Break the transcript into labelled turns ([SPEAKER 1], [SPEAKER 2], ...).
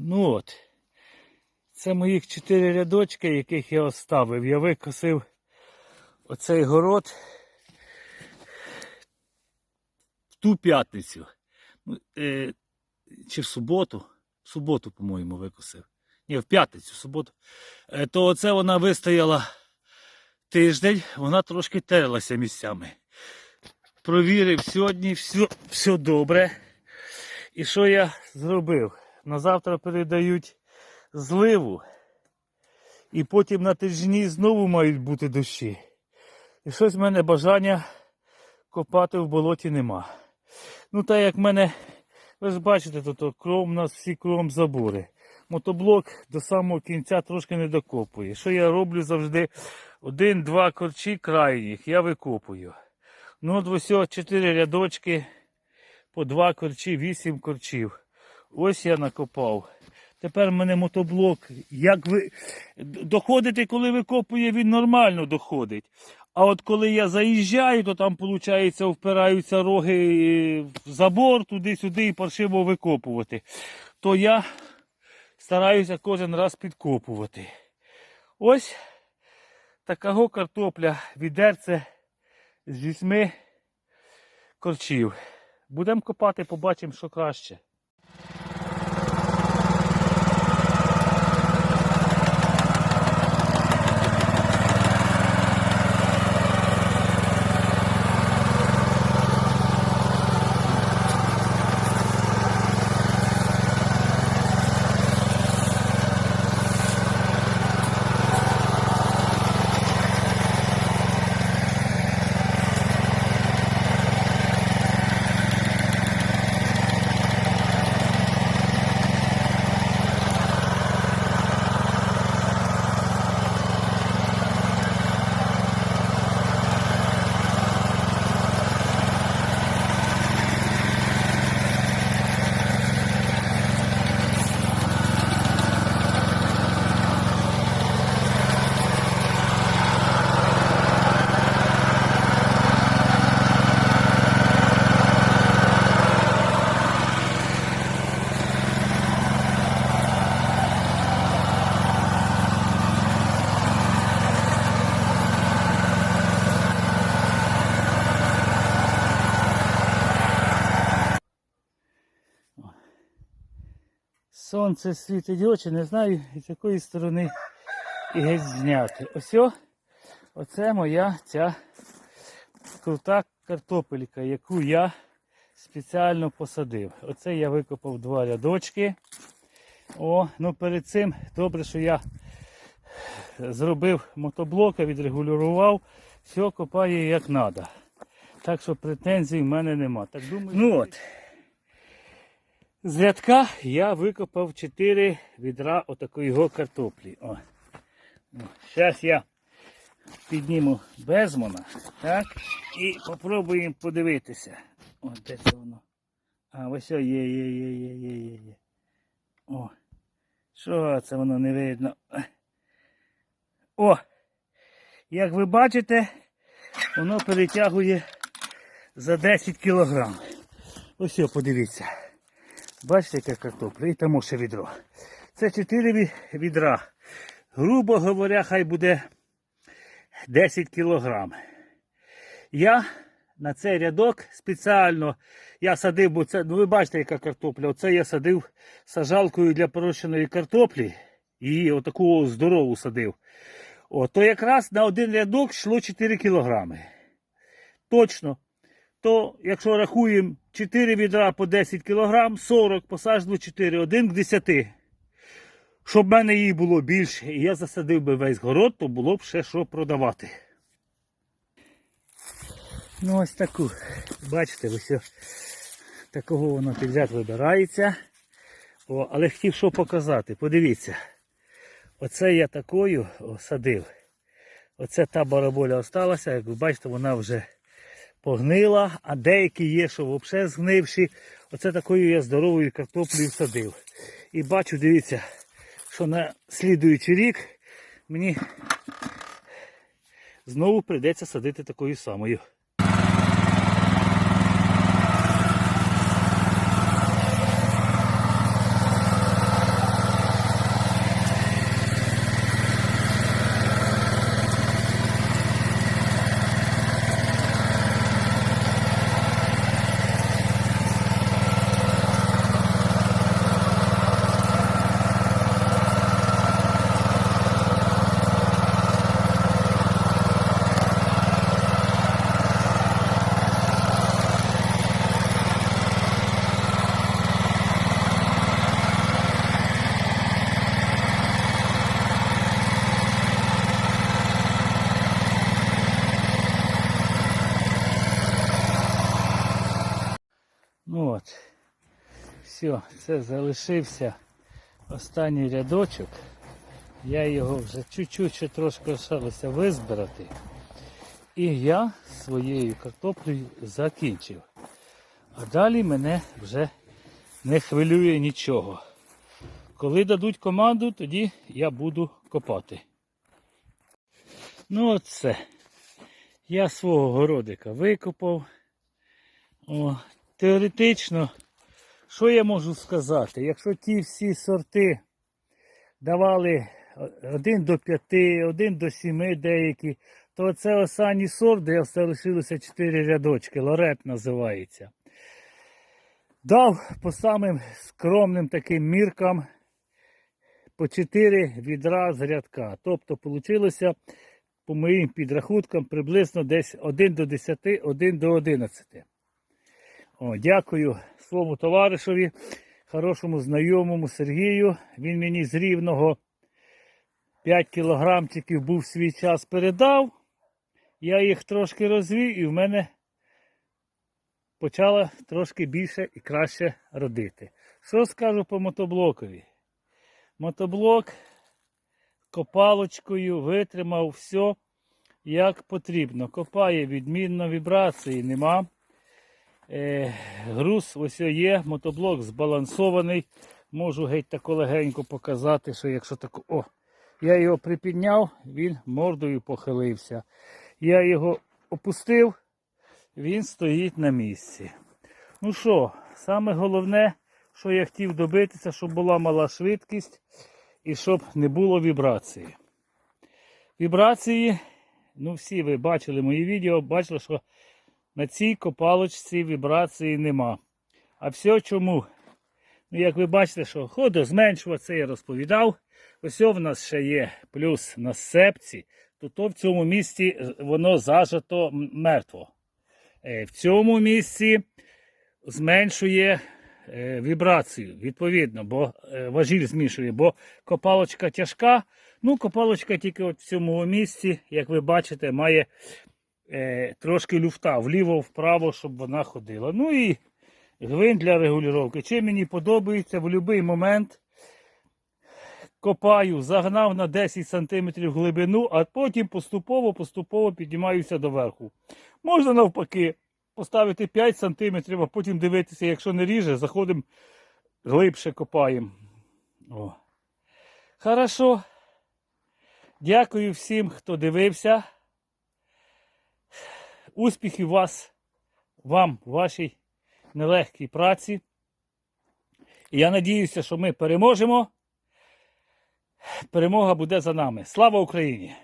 [SPEAKER 1] Ну от. Це моїх чотири рядочки, яких я оставив. Я викосив оцей город в ту п'ятницю. Ну, е, чи в суботу? В суботу, по-моєму, викосив. Ні, в п'ятницю, в суботу. Е, то оце вона вистояла тиждень, вона трошки терлася місцями. Провірив сьогодні, все, все добре. І що я зробив? На завтра передають зливу. І потім на тижні знову мають бути дощі. І щось в мене бажання копати в болоті нема. Ну, так як в мене, ви ж бачите, тут кром у нас всі кром забори. Мотоблок до самого кінця трошки не докопує. Що я роблю завжди? Один-два корчі крайніх я викопую. Ну, от ось чотири рядочки, по два корчі, вісім корчів. Ось я накопав. Тепер в мене мотоблок. Як ви доходите, коли викопує, він нормально доходить. А от коли я заїжджаю, то там, виходить, впираються роги в забор туди-сюди і паршиво викопувати. То я стараюся кожен раз підкопувати. Ось такого картопля відерце з вісьми корчів. Будемо копати, побачимо, що краще. Сонце світить очі, не знаю, з якої сторони і геть зняти. Ось оце моя ця крута картопелька, яку я спеціально посадив. Оце я викопав два рядочки. О, ну перед цим добре, що я зробив мотоблока, відрегулював, все копає як треба. Так що претензій в мене нема. Так думаю, ну от. З рядка я викопав 4 відра отакої картоплі. О. Зараз я підніму безмона так, і попробуємо подивитися. О, де це воно? А, ось є, є, є, є, є, є, є. О, що це воно не видно? О! Як ви бачите, воно перетягує за 10 кілограм. Ось подивіться. Бачите, яка картопля, і там ще відро. Це 4 відра. Грубо говоря, хай буде 10 кілограм. Я на цей рядок спеціально я садив, бо це, ну ви бачите, яка картопля. Оце я садив сажалкою для порощеної картоплі. Її отаку здорову садив. О, то якраз на один рядок йшло 4 кілограми. Точно то якщо рахуємо 4 відра по 10 кг, 40 посаджено 4, 1 к 10. Щоб в мене їх було більше, і я засадив би весь город, то було б ще що продавати. Ну ось таку. Бачите, ось такого воно підряд вибирається. О, Але хотів що показати. Подивіться. Оце я такою о, садив. Оце та бараболя осталася, як ви бачите, вона вже погнила, а деякі є, що взагалі згнивші. Оце такою я здоровою картоплею садив. І бачу, дивіться, що на слідуючий рік мені знову прийдеться садити такою самою. Все, це залишився останній рядочок. Я його вже чуть-чуть трошки лишалося визбирати. І я своєю картоплею закінчив. А далі мене вже не хвилює нічого. Коли дадуть команду, тоді я буду копати. Ну оце. Я свого городика викопав. О, теоретично, що я можу сказати? Якщо ті всі сорти давали 1 до 5, 1 до 7 деякі, то це останній сорт, де залишилося 4 рядочки, лорет називається. Дав по самим скромним таким міркам по 4 відра з рядка. Тобто вийшло по моїм підрахункам приблизно десь 1 до 10, 1 до 11. О, дякую своєму товаришові, хорошому знайомому Сергію. Він мені з рівного 5 кілограмчиків був свій час передав. Я їх трошки розвів і в мене почала трошки більше і краще родити. Що скажу по мотоблокові? Мотоблок копалочкою витримав все як потрібно. Копає відмінно, вібрації нема. Е, груз ось є, мотоблок збалансований. Можу геть тако легенько показати, що якщо тако. О, я його припідняв, він мордою похилився. Я його опустив, він стоїть на місці. Ну що, саме головне, що я хотів добитися, щоб була мала швидкість і щоб не було вібрації. Вібрації, ну всі ви бачили мої відео, бачили, що на цій копалочці вібрації нема. А все чому? Ну, як ви бачите, що ходу зменшувати, я розповідав. Ось в нас ще є плюс на сепці, то, то в цьому місці воно зажато мертво. Е, В цьому місці зменшує е, вібрацію, відповідно, бо е, важіль змішує, бо копалочка тяжка. Ну, копалочка тільки от в цьому місці, як ви бачите, має е, трошки люфта вліво-вправо, щоб вона ходила. Ну і гвинт для регулювання. Чи мені подобається в будь-який момент копаю, загнав на 10 см глибину, а потім поступово-поступово піднімаюся доверху. Можна навпаки поставити 5 см, а потім дивитися, якщо не ріже, заходимо глибше копаємо. О. Хорошо. Дякую всім, хто дивився. Успіхів вас, вам вашій нелегкій праці. І я надіюся, що ми переможемо. Перемога буде за нами. Слава Україні!